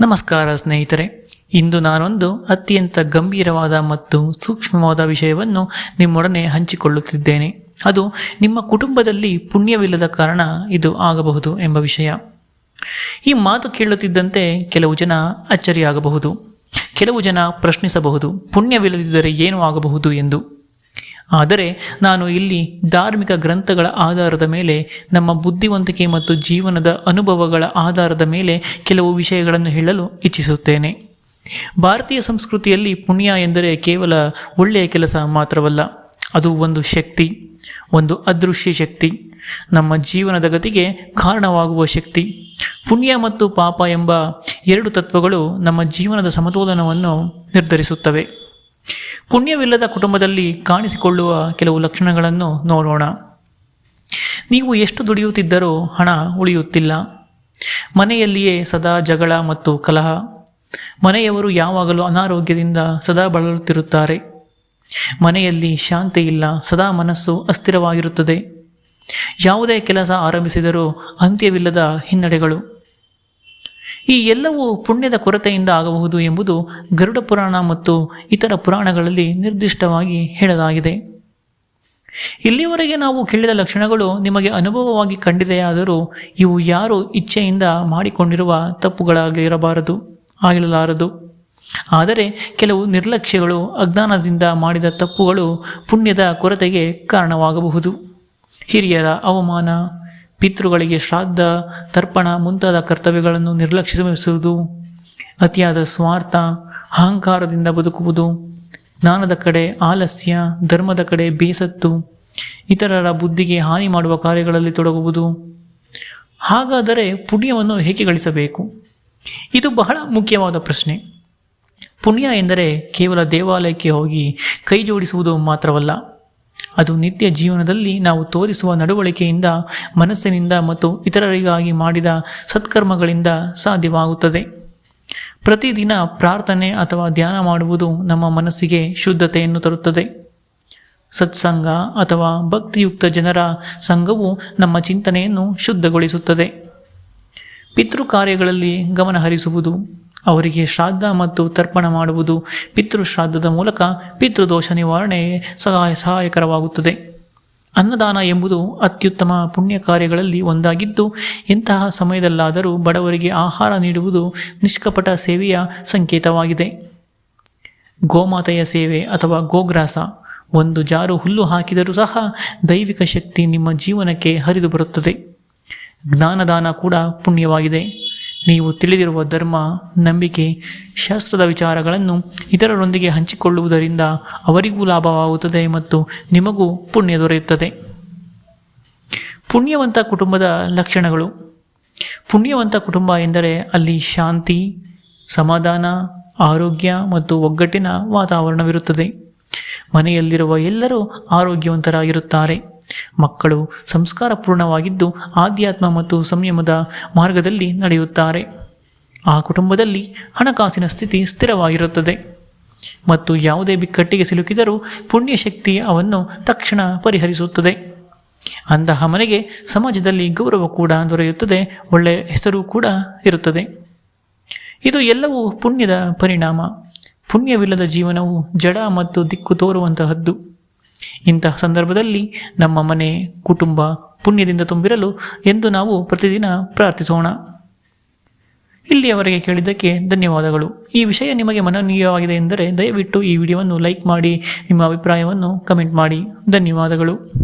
ನಮಸ್ಕಾರ ಸ್ನೇಹಿತರೆ, ಇಂದು ನಾನೊಂದು ಅತ್ಯಂತ ಗಂಭೀರವಾದ ಮತ್ತು ಸೂಕ್ಷ್ಮವಾದ ವಿಷಯವನ್ನು ನಿಮ್ಮೊಡನೆ ಹಂಚಿಕೊಳ್ಳುತ್ತಿದ್ದೇನೆ. ಅದು ನಿಮ್ಮ ಕುಟುಂಬದಲ್ಲಿ ಪುಣ್ಯವಿಲ್ಲದ ಕಾರಣ ಇದು ಆಗಬಹುದು ಎಂಬ ವಿಷಯ. ಈ ಮಾತು ಕೇಳುತ್ತಿದ್ದಂತೆ ಕೆಲವು ಜನ ಅಚ್ಚರಿಯಾಗಬಹುದು, ಕೆಲವು ಜನ ಪ್ರಶ್ನಿಸಬಹುದು, ಪುಣ್ಯವಿಲ್ಲದಿದ್ದರೆ ಏನು ಆಗಬಹುದು ಎಂದು. ಆದರೆ ನಾನು ಇಲ್ಲಿ ಧಾರ್ಮಿಕ ಗ್ರಂಥಗಳ ಆಧಾರದ ಮೇಲೆ, ನಮ್ಮ ಬುದ್ಧಿವಂತಿಕೆ ಮತ್ತು ಜೀವನದ ಅನುಭವಗಳ ಆಧಾರದ ಮೇಲೆ ಕೆಲವು ವಿಷಯಗಳನ್ನು ಹೇಳಲು ಇಚ್ಛಿಸುತ್ತೇನೆ. ಭಾರತೀಯ ಸಂಸ್ಕೃತಿಯಲ್ಲಿ ಪುಣ್ಯ ಎಂದರೆ ಕೇವಲ ಒಳ್ಳೆಯ ಕೆಲಸ ಮಾತ್ರವಲ್ಲ, ಅದು ಒಂದು ಶಕ್ತಿ, ಒಂದು ಅದೃಶ್ಯ ಶಕ್ತಿ. ನಮ್ಮ ಜೀವನದ ಗತಿಗೆ ಕಾರಣವಾಗುವ ಶಕ್ತಿ. ಪುಣ್ಯ ಮತ್ತು ಪಾಪ ಎಂಬ ಎರಡು ತತ್ವಗಳು ನಮ್ಮ ಜೀವನದ ಸಮತೋಲನವನ್ನು ನಿರ್ಧರಿಸುತ್ತವೆ. ಪುಣ್ಯವಿಲ್ಲದ ಕುಟುಂಬದಲ್ಲಿ ಕಾಣಿಸಿಕೊಳ್ಳುವ ಕೆಲವು ಲಕ್ಷಣಗಳನ್ನು ನೋಡೋಣ. ನೀವು ಎಷ್ಟು ದುಡಿಯುತ್ತಿದ್ದರೂ ಹಣ ಉಳಿಯುತ್ತಿಲ್ಲ. ಮನೆಯಲ್ಲಿಯೇ ಸದಾ ಜಗಳ ಮತ್ತು ಕಲಹ. ಮನೆಯವರು ಯಾವಾಗಲೂ ಅನಾರೋಗ್ಯದಿಂದ ಸದಾ ಬಳಲುತ್ತಿರುತ್ತಾರೆ. ಮನೆಯಲ್ಲಿ ಶಾಂತಿ ಇಲ್ಲ, ಸದಾ ಮನಸ್ಸು ಅಸ್ಥಿರವಾಗಿರುತ್ತದೆ. ಯಾವುದೇ ಕೆಲಸ ಆರಂಭಿಸಿದರೂ ಅಂತ್ಯವಿಲ್ಲದ ಹಿನ್ನಡೆಗಳು. ಈ ಎಲ್ಲವೂ ಪುಣ್ಯದ ಕೊರತೆಯಿಂದ ಆಗಬಹುದು ಎಂಬುದು ಗರುಡ ಪುರಾಣ ಮತ್ತು ಇತರ ಪುರಾಣಗಳಲ್ಲಿ ನಿರ್ದಿಷ್ಟವಾಗಿ ಹೇಳಲಾಗಿದೆ. ಇಲ್ಲಿಯವರೆಗೆ ನಾವು ಕೇಳಿದ ಲಕ್ಷಣಗಳು ನಿಮಗೆ ಅನುಭವವಾಗಿ ಕಂಡಿದೆಯಾದರೂ ಇವು ಯಾರು ಇಚ್ಛೆಯಿಂದ ಮಾಡಿಕೊಂಡಿರುವ ತಪ್ಪುಗಳಾಗಿರಬಾರದು, ಆಗಿರಲಾರದು. ಆದರೆ ಕೆಲವು ನಿರ್ಲಕ್ಷ್ಯಗಳು ಅಜ್ಞಾನದಿಂದ ಮಾಡಿದ ತಪ್ಪುಗಳು ಪುಣ್ಯದ ಕೊರತೆಗೆ ಕಾರಣವಾಗಬಹುದು. ಹಿರಿಯರ ಅವಮಾನ ಪಿತೃಗಳಿಗೆ ಶ್ರಾದ್ದ, ತರ್ಪಣ ಮುಂತಾದ ಕರ್ತವ್ಯಗಳನ್ನು ನಿರ್ಲಕ್ಷಿಸುವುದು ಅತಿಯಾದ ಸ್ವಾರ್ಥ, ಅಹಂಕಾರದಿಂದ ಬದುಕುವುದು. ಜ್ಞಾನದ ಕಡೆ ಆಲಸ್ಯ, ಧರ್ಮದ ಕಡೆ ಬೇಸತ್ತು. ಇತರರ ಬುದ್ಧಿಗೆ ಹಾನಿ ಮಾಡುವ ಕಾರ್ಯಗಳಲ್ಲಿ ತೊಡಗುವುದು. ಹಾಗಾದರೆ ಪುಣ್ಯವನ್ನು ಹೇಗೆ ಗಳಿಸಬೇಕು? ಇದು ಬಹಳ ಮುಖ್ಯವಾದ ಪ್ರಶ್ನೆ. ಪುಣ್ಯ ಎಂದರೆ ಕೇವಲ ದೇವಾಲಯಕ್ಕೆ ಹೋಗಿ ಕೈ ಜೋಡಿಸುವುದು ಮಾತ್ರವಲ್ಲ. ಅದು ನಿತ್ಯ ಜೀವನದಲ್ಲಿ ನಾವು ತೋರಿಸುವ ನಡವಳಿಕೆಯಿಂದ, ಮನಸ್ಸಿನಿಂದ ಮತ್ತು ಇತರರಿಗಾಗಿ ಮಾಡಿದ ಸತ್ಕರ್ಮಗಳಿಂದ ಸಾಧ್ಯವಾಗುತ್ತದೆ. ಪ್ರತಿದಿನ ಪ್ರಾರ್ಥನೆ ಅಥವಾ ಧ್ಯಾನ ಮಾಡುವುದು ನಮ್ಮ ಮನಸ್ಸಿಗೆ ಶುದ್ಧತೆಯನ್ನು ತರುತ್ತದೆ. ಸತ್ಸಂಗ ಅಥವಾ ಭಕ್ತಿಯುಕ್ತ ಜನರ ಸಂಘವು ನಮ್ಮ ಚಿಂತನೆಯನ್ನು ಶುದ್ಧಗೊಳಿಸುತ್ತದೆ. ಪಿತೃ ಕಾರ್ಯಗಳಲ್ಲಿ ಗಮನ ಹರಿಸುವುದು ಅವರಿಗೆ ಶ್ರಾದ್ದ ಮತ್ತು ತರ್ಪಣ ಮಾಡುವುದು ಪಿತೃಶ್ರಾದ್ದದ ಮೂಲಕ ಪಿತೃದೋಷ ನಿವಾರಣೆ ಸಹಾಯ ಸಹಾಯಕರವಾಗುತ್ತದೆ. ಅನ್ನದಾನ ಎಂಬುದು ಅತ್ಯುತ್ತಮ ಪುಣ್ಯ ಕಾರ್ಯಗಳಲ್ಲಿ ಒಂದಾಗಿದ್ದು, ಇಂತಹ ಸಮಯದಲ್ಲಾದರೂ ಬಡವರಿಗೆ ಆಹಾರ ನೀಡುವುದು ನಿಷ್ಕಪಟ ಸೇವೆಯ ಸಂಕೇತವಾಗಿದೆ. ಗೋಮಾತೆಯ ಸೇವೆ ಅಥವಾ ಗೋಗ್ರಾಸ, ಒಂದು ಜಾರು ಹುಲ್ಲು ಹಾಕಿದರೂ ಸಹ ದೈವಿಕ ಶಕ್ತಿ ನಿಮ್ಮ ಜೀವನಕ್ಕೆ ಹರಿದು ಬರುತ್ತದೆ. ಜ್ಞಾನದಾನ ಕೂಡ ಪುಣ್ಯವಾಗಿದೆ. ನೀವು ತಿಳಿದಿರುವ ಧರ್ಮ, ನಂಬಿಕೆ, ಶಾಸ್ತ್ರದ ವಿಚಾರಗಳನ್ನು ಇತರರೊಂದಿಗೆ ಹಂಚಿಕೊಳ್ಳುವುದರಿಂದ ಅವರಿಗೂ ಲಾಭವಾಗುತ್ತದೆ ಮತ್ತು ನಿಮಗೂ ಪುಣ್ಯ ದೊರೆಯುತ್ತದೆ. ಪುಣ್ಯವಂತ ಕುಟುಂಬದ ಲಕ್ಷಣಗಳು. ಪುಣ್ಯವಂತ ಕುಟುಂಬ ಎಂದರೆ ಅಲ್ಲಿ ಶಾಂತಿ, ಸಮಾಧಾನ, ಆರೋಗ್ಯ ಮತ್ತು ಒಗ್ಗಟ್ಟಿನ ವಾತಾವರಣವಿರುತ್ತದೆ. ಮನೆಯಲ್ಲಿರುವ ಎಲ್ಲರೂ ಆರೋಗ್ಯವಂತರಾಗಿರುತ್ತಾರೆ. ಮಕ್ಕಳು ಸಂಸ್ಕಾರಪೂರ್ಣವಾಗಿದ್ದು ಆಧ್ಯಾತ್ಮ ಮತ್ತು ಸಂಯಮದ ಮಾರ್ಗದಲ್ಲಿ ನಡೆಯುತ್ತಾರೆ. ಆ ಕುಟುಂಬದಲ್ಲಿ ಹಣಕಾಸಿನ ಸ್ಥಿತಿ ಸ್ಥಿರವಾಗಿರುತ್ತದೆ. ಮತ್ತು ಯಾವುದೇ ಬಿಕ್ಕಟ್ಟಿಗೆ ಸಿಲುಕಿದರೂ ಪುಣ್ಯಶಕ್ತಿ ಅವನ್ನು ತಕ್ಷಣ ಪರಿಹರಿಸುತ್ತದೆ. ಅಂತಹ ಮನೆಗೆ ಸಮಾಜದಲ್ಲಿ ಗೌರವ ಕೂಡ ದೊರೆಯುತ್ತದೆ ಒಳ್ಳೆಯ ಹೆಸರು ಕೂಡ ಇರುತ್ತದೆ. ಇದು ಎಲ್ಲವೂ ಪುಣ್ಯದ ಪರಿಣಾಮ. ಪುಣ್ಯವಿಲ್ಲದ ಜೀವನವು ಜಡ ಮತ್ತು ದಿಕ್ಕು ತೋರುವಂತಹದ್ದು. ಇಂತಹ ಸಂದರ್ಭದಲ್ಲಿ ನಮ್ಮ ಮನೆ, ಕುಟುಂಬ ಪುಣ್ಯದಿಂದ ತುಂಬಿರಲು ಎಂದು ನಾವು ಪ್ರತಿದಿನ ಪ್ರಾರ್ಥಿಸೋಣ. ಇಲ್ಲಿಯವರೆಗೆ ಕೇಳಿದ್ದಕ್ಕೆ ಧನ್ಯವಾದಗಳು. ಈ ವಿಷಯ ನಿಮಗೆ ಮನನೀಯವಾಗಿದೆ ಎಂದರೆ ದಯವಿಟ್ಟು ಈ ವಿಡಿಯೋವನ್ನು ಲೈಕ್ ಮಾಡಿ, ನಿಮ್ಮ ಅಭಿಪ್ರಾಯವನ್ನು ಕಮೆಂಟ್ ಮಾಡಿ. ಧನ್ಯವಾದಗಳು.